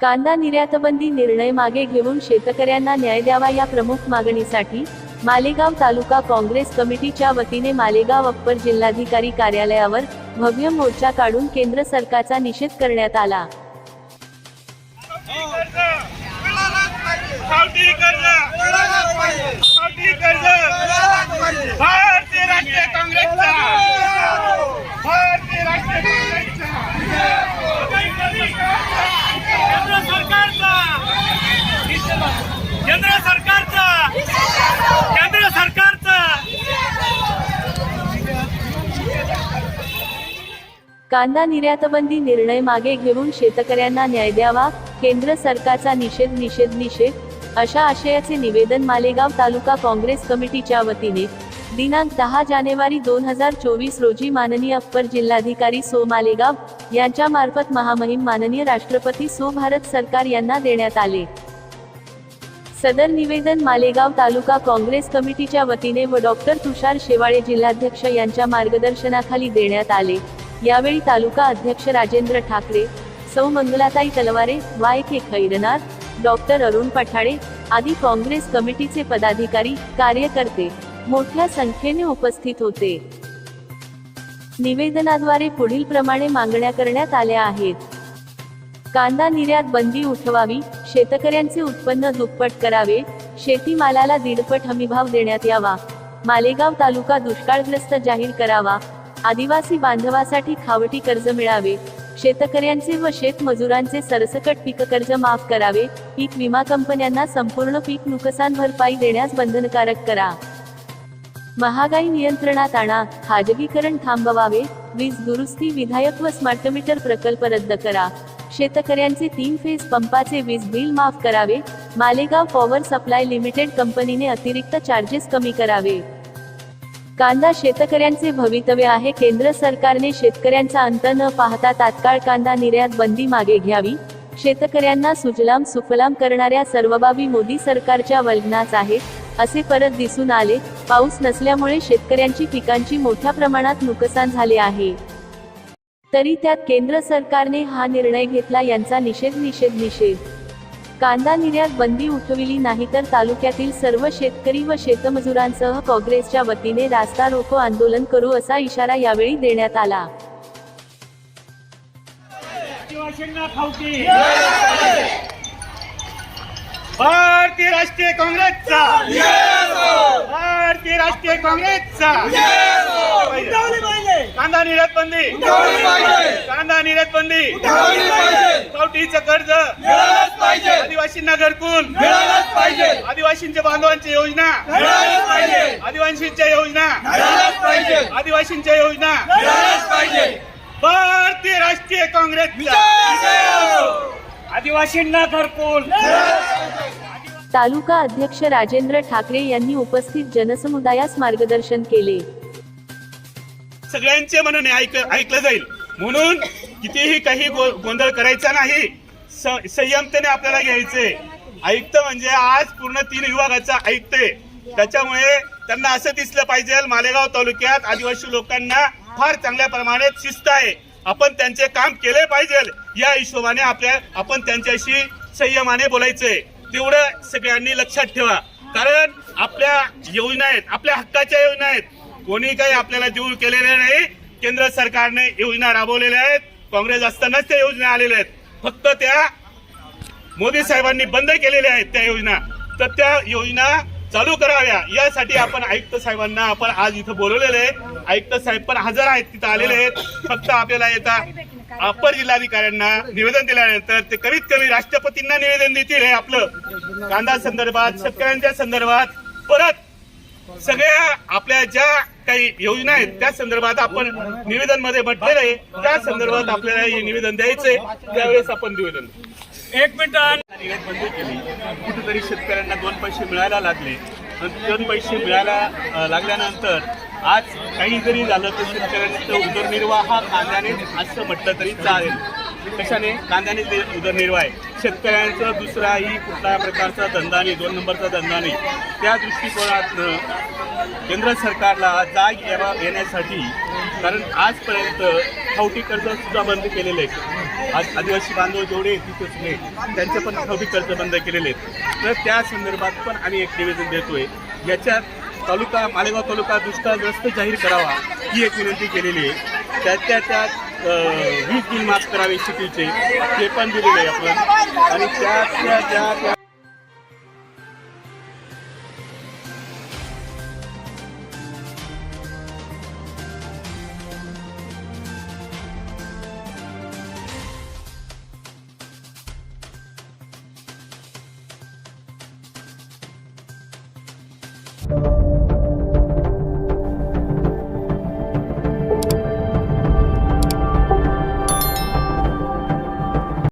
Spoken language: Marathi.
कांदा निर्यातबंदी निर्णय मागे घेऊन शेतकऱ्यांना न्याय द्यावा या प्रमुख मागणीसाठी मालेगाव तालुका काँग्रेस कमिटीच्या वतीने मालेगाव अप्पर जिल्हाधिकारी कार्यालयावर भव्य मोर्चा काढून केंद्र सरकारचा निषेध करण्यात आला. भारतीय राष्ट्रीय काँग्रेसचा भारतीय राष्ट्रीय काँग्रेसचा केंद्र सरकारचा केंद्र सरकारचा केंद्र सरकारचा कांदा निर्यातबंदी निर्णय मागे घेऊन शेतकऱ्यांना न्याय द्यावा केंद्र सरकारचा निषेध निषेध निषेध अशा आशयाचे निवेदन मालेगाव तालुका काँग्रेस कमिटीच्या वतीने. दिनांक दहा जानेवारी दोन हजार चोवीस रोजी माननीय अप्पर जिल्हाधिकारी सो मालेगाव यांच्या मार्फत महामहिम माननीय राष्ट्रपती सो भारत सरकार यांना देण्यात आले. सदर निवेदन मालेगाव तालुका काँग्रेस कमिटीच्या वतीने व डॉक्टर तुषार शेवाळे जिल्हाध्यक्ष यांच्या मार्गदर्शनाखाली देण्यात आले. यावेळी तालुका अध्यक्ष राजेंद्र ठाकरे सौ Mangalatai Talware Y K Khairnar doctor Arun Pathade आदी काँग्रेस कमिटीचे पदाधिकारी कार्यकर्ते मोठ्या संख्येने उपस्थित होते. निवेदनाद्वारे पुढील प्रमाणे मागण्या करण्यात आल्या आहेत. कांदा निर्यात बंदी उठवावी शेतकऱ्यांचे उत्पन्न दुप्पट करावे शेतीमालाला दीडपट हमीभाव देण्यात यावा मालेगाव तालुका दुष्काळग्रस्त जाहीर करावा आदिवासी बांधवासाठी खावटी कर्ज मिळावे शेतकऱ्यांचे व शेतमजुरांचे सरसकट पीक कर्ज माफ करावे पीक विमा कंपन्यांना संपूर्ण पीक नुकसान भरपाई देण्यास बंधनकारक करा. महागाई नियंत्रणात आणा खाजगीकरण थांबवावे वीज दुरुस्ती विधायक व स्मार्ट मीटर प्रकल्प रद्द करा. शेतकऱ्यांचे तीन फेज पंपाचे वीज बिल माफ करावे मालेगाव पॉवर सप्लाय लिमिटेड कंपनीने अतिरिक्त चार्जेस कमी करावे. कांदा शेतकऱ्यांचे भवितव्य आहे. केंद्र सरकारने शेतकऱ्यांचा अंत न पाहता तात्काळ कांदा निर्यात बंदी मागे घ्यावी. शेतकऱ्यांना सुजलाम सुफलाम करणाऱ्या सर्व बाबी मोदी सरकारच्या वलनाच आहेत असे परत दिसून आले. पाऊस नसल्यामुळे शेतकऱ्यांची पिकांची मोठ्या प्रमाणात नुकसान झाले आहे. तरी त्यात केंद्र सरकारने हा निर्णय घेतला. यांचा निषेध निषेध निषेध. कांदा निर्यात बंदी उठविली नाही तर तालुक्यातील सर्व शेतकरी व शेतमजुरांसह काँग्रेसच्या वतीने रास्ता रोको आंदोलन करू असा इशारा यावेळी देण्यात आला. भारतीय राष्ट्रीय काँग्रेसचा. भारतीय राष्ट्रीय काँग्रेसचा. कांदा निर्यात बंदी. कांदा निर्यात बंदी. कवटीचं कर्ज. आदिवासींना घरकुल. आदिवासींच्या बांधवांची योजना. आदिवासींच्या योजना. आदिवासींच्या योजना. भारतीय राष्ट्रीय काँग्रेस आदिवासींना घरकुल. तालुका अध्यक्ष राजेंद्र ठाकरे यांनी उपस्थित जनसमुदायास मार्गदर्शन केले. सगळ्यांचे म्हणून ऐक ऐकलं जाईल. म्हणून कितीही काही गो- गोंधळ करायचा नाही स- संयमतेने आपल्याला घ्यायचे. आयुक्त म्हणजे आज पूर्ण तीन विभागाचा आयुक्ते त्याच्यामुळे त्यांना असं दिसलं पाहिजे मालेगाव तालुक्यात आदिवासी लोकांना फार चांगल्या प्रमाणात शिस्त आहे. आपण त्यांचे काम केले पाहिजे या हिशोबाने आपल्या आपण त्यांच्याशी संयमाने बोलायचंय तेवढं सगळ्यांनी लक्षात ठेवा. कारण आपल्या योजना आहेत आपल्या हक्काच्या योजना आहेत. कोणी काही आपल्याला देऊ केलेले नाही केंद्र सरकारने योजना राबवलेल्या आहेत काँग्रेस असतानाच त्या योजना आलेल्या आहेत. फक्त त्या मोदी साहेबांनी बंद केलेल्या आहेत त्या योजना. तर त्या योजना चालू कराव्या यासाठी आपण आयुक्त साहेबांना आपण आज इथं बोलवलेले आहे. आयुक्त साहेब पण हजर आहेत तिथं आलेले आहेत. फक्त आपल्याला येता अप्पर जिल्हाधिकाऱ्यांना निवेदन दिल्यानंतर ते कमीत कमी राष्ट्रपतींना निवेदन देतील हे आपलं. कांदा संदर्भात शेतकऱ्यांच्या संदर्भात परत सगळ्या आपल्या ज्या काही योजना आहेत त्या संदर्भात आपण निवेदनमध्ये म्हटलेलं आहे. त्या संदर्भात आपल्याला हे निवेदन द्यायचंय. त्यावेळेस आपण निवेदन. एक मिनिट. बंदी केली. कुठेतरी शेतकऱ्यांना दोन पैसे मिळायला लागले. आणि दोन पैसे मिळायला लागल्यानंतर आज काही जरी झालं तर शेतकऱ्यांचा उदरनिर्वाह हा कांद्याने असं म्हटलं तरी चालेल. कशाने? कांद्याने उदरनिर्वाह आहे. शेतकऱ्यांचा दुसराही कुठल्या प्रकारचा धंदा नाही दोन नंबरचा धंदा नाही. त्या दृष्टिकोनातनं केंद्र सरकारला जाग येवा येण्यासाठी कारण आजपर्यंत खावटी कर्जसुद्धा बंद केलेले आहेत. आज आदिवासी बांधव जेवढे तिथे सगळे त्यांचे पण खावटी कर्ज बंद केलेले आहेत. तर त्या संदर्भात पण आम्ही एक निवेदन देतोय. याच्यात तालुका मालेगाव तालुका दुष्काळग्रस्त जाहीर करावा ही एक विनंती केलेली आहे. त्यात त्यात वीज बिल माफ करावे शेतीचे ते पण दिलेले आहे आपण आणि त्या त्या त्या